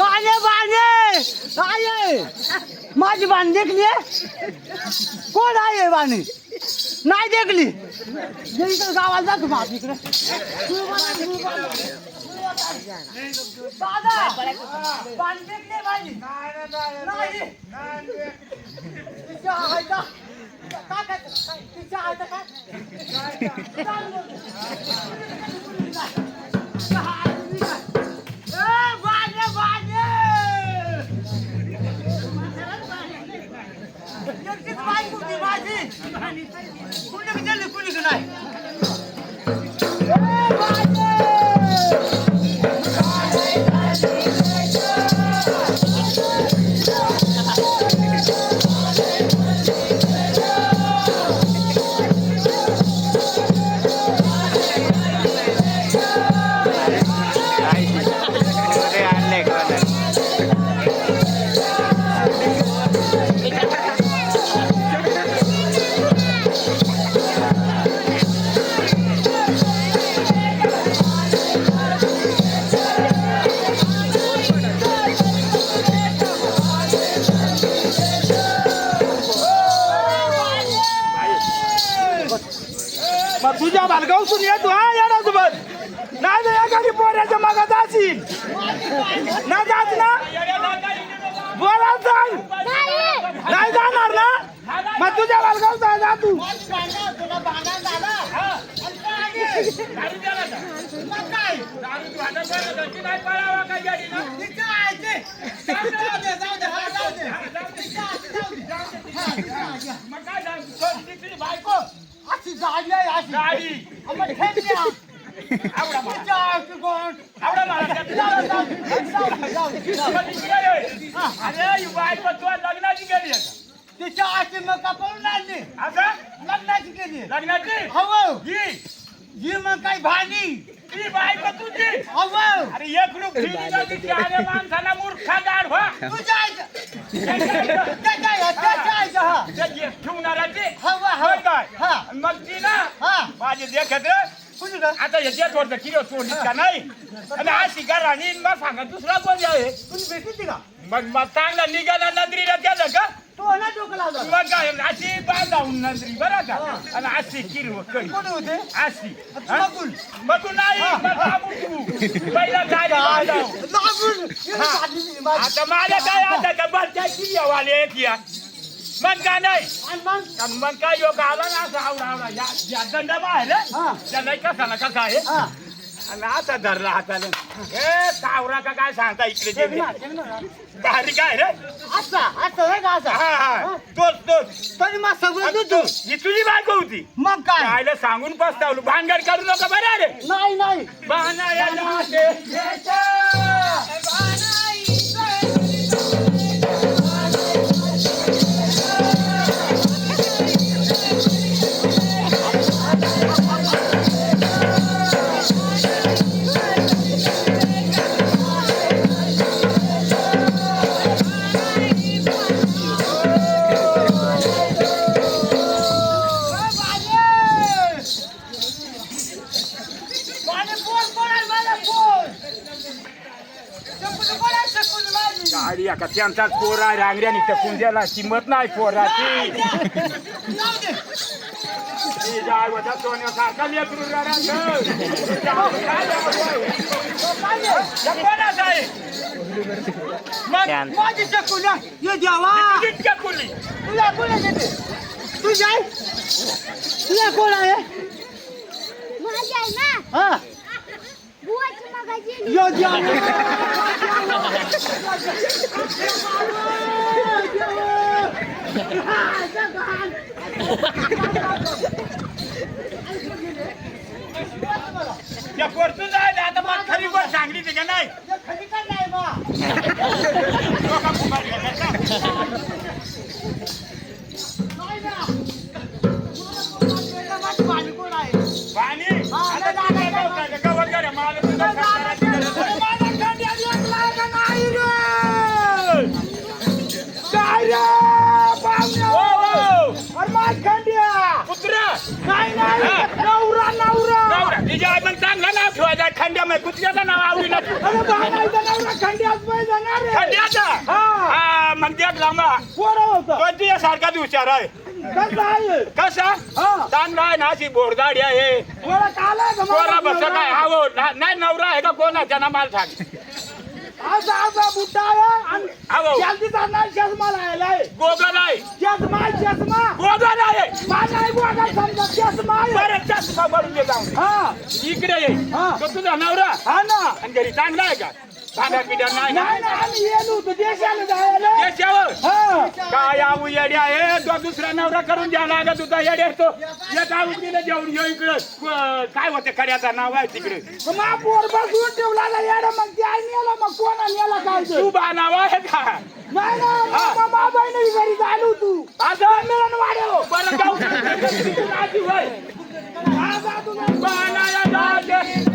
आले बाणे आये माझी बाण देखली कोण आहे बाणी? नाही देखली. इकडे गावाला जातो माझ इकडे दादा बाण देखले माझी नाही. बायको होती माझी. कुणी तुझ्या भालगावसून येतो हा येणार सोबत. नाही तर एखादी पोऱ्याच्या मागा जाशील. ना जात ना? बोला सांग नाही जाणार ना? मग तुझ्या भालगावचा जा तू. अशी गाडी आहे, अशी. आम्हा ठेवल्या. तिच्या आईची गोंड. जाऊ दे, जाऊ दे, जाऊ दे, जाऊ दे. लग्नाची गेली तिच्या आईची मग का पळून आणली असं लग्नाची केली लग्नाची हवं ही ही मग काही भाणी ती बायको तुझी हवं अरे एक रूप ठेवली ना तिची अरे माणसाला मूर्खा गाड व्हा तुझ्या आईचं त्याच्या आई- त्याच्या आईचं, हा. ठेवणाराची हवं होय हवं काय हा मग ती ना कुणी गं? आता याच्यात वरचं किलो सोडली का नाही आणि अशी का राणी मग सांगा दुसरा कोण आहे कुणी भेटली का मग मग चांगला निघाला नंदरीला त्याला का तो ना डोकं लावलं मग काय अशी बांधावून नंदरी बरं का आणि अशी किरव कळी कोणी होते अशी मग तू नाही पहिला काय. आता मला काय आता का बस त्या किल्ल्यावाले आहेत या मग का नाही? आणि मग काय योग आला ना असं आवडा आवडा. या या दंड बाहेर हा. त्याला कसा ना कसा आहे? हा. आणि असा धरला हाताने. कावरा का काय सांगता इकडे ते काय रे? असा असं आहे का हा असा हा. तोच तोच तरी मग सगळं आणि देतो. तू- ही तुझी बायको होती. मग काय? आईला सांगून पस्तावलो. भानगड करू नका बरं रे. नाही नाही. जाते माझे गाडी का त्यांचाच पोरा रांगड्याने टकून द्यायला किंमत नाही पोराची सोन्यासारखा लेकरू राहणार. आहे? माझी शकून ये देवा तुझीच का कुली? तुला कोण येते तुझ्या आई? तुला कोण आहे माझी आहे ना हा बुवाची मगाची यो देवा या पोरतून जाय ना, आता मग खरी गोष्ट सांगली ते का नाही खरी का नाही बा लोका ठेवायचा खंड्या मै कुत्र्याचं नाव जाणार रे. खंड्याचा? हा. हा मग देख लांबा पोरं होतं. तो तुझ्यासारखाच हुशार आहे. कसं हा. चांगला आहे ना अशी बोरदाडी आहे. पोरं काला का? पोरा माझा बस काय? हा हो, ना- नाही नवरा आहे का? कोणाच्या ना मला सांग. असा असा बुट्टा आहे आणि हो. जल्दीचा नाही चष्मा लायलाय गोगल आहे चष्मा चष्मा गोगल आहे माझा नाही गोगा समजा चष्मा आहे. बरं चष्मा पडून दे जाऊन हा. इकडे ये. हा. तो तुझा नवरा. हा ना. आणि घरी चांगला आहे का? भांडा पिढ्या नाही ना नाही ना आम्ही येलो होतो देशाला जायला. त्याच्यावर हा. काय आऊ येडे आहे? तो दुसरा नवरा करून द्या लागत तुझा येडे तो. एक आऊ तिला जेवण येऊ इकडं. क- काय होतं खड्याचं नाव आहे तिकडे? मग मा पोर बसवून ठेवला ना येडा मग त्या नेला मग कोणा नेला काय ते? तू बा नाव आहे का? नाही ना मग मा बहिणी घरी झालो तू असं मिळून वाढव बरं जाऊ राजी होय. हा. बाणाया जाते.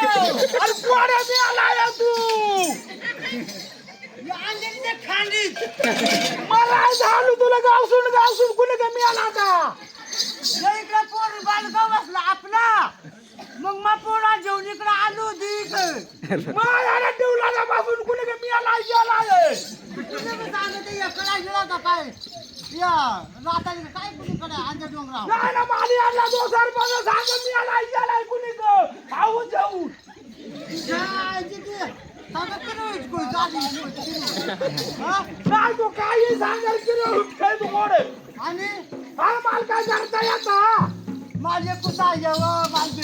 अरे कोण मिळाला या तू मला झालो तुला गावसून गावसून कुणी का मिळाला का इकडे पोर बालगाव बसला आपला. मग मग पोरा जेवण इकडे आलो इकडे माझ्या ठेवला पासून कुणी का मिळाला गेला तुम्ही मग सांगत गेला का काय? या रात्री काय कुणीकडे? आंध्या डोंगराव. नाही ना माली आणला तो सरपंच. सांग मिळाला गेलाय कुणी का खाऊ जाऊ काय तिथे सांगत की नाही, कोण झाली? हा? नाही तो काही सांगाल की रे उठे तू मोडे आणि हा माल काय करता येता माझे कुठा येव माझे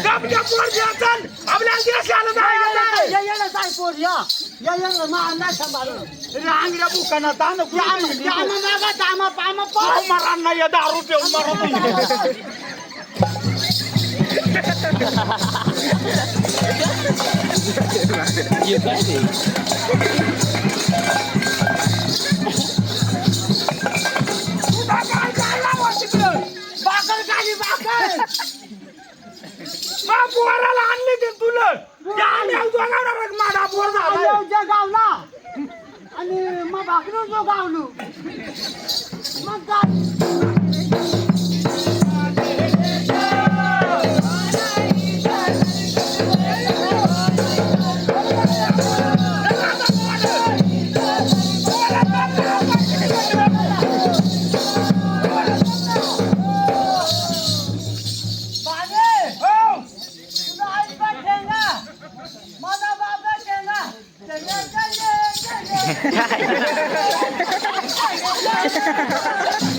गपच्या पोर द्याचन आपल्या देशाला जायचं या येणं काय पोर या या येणं मा नाही सांभाळून रांगड्या बुकाना तान आम्ही मागा तामा पामा पाव मरांना या दारू ठेवून मरत you काय पोराला आणली ते तुला माझा पोर झाला गावला. आणि मग भाकरी जो गावलो. मग Ha ha ha ha!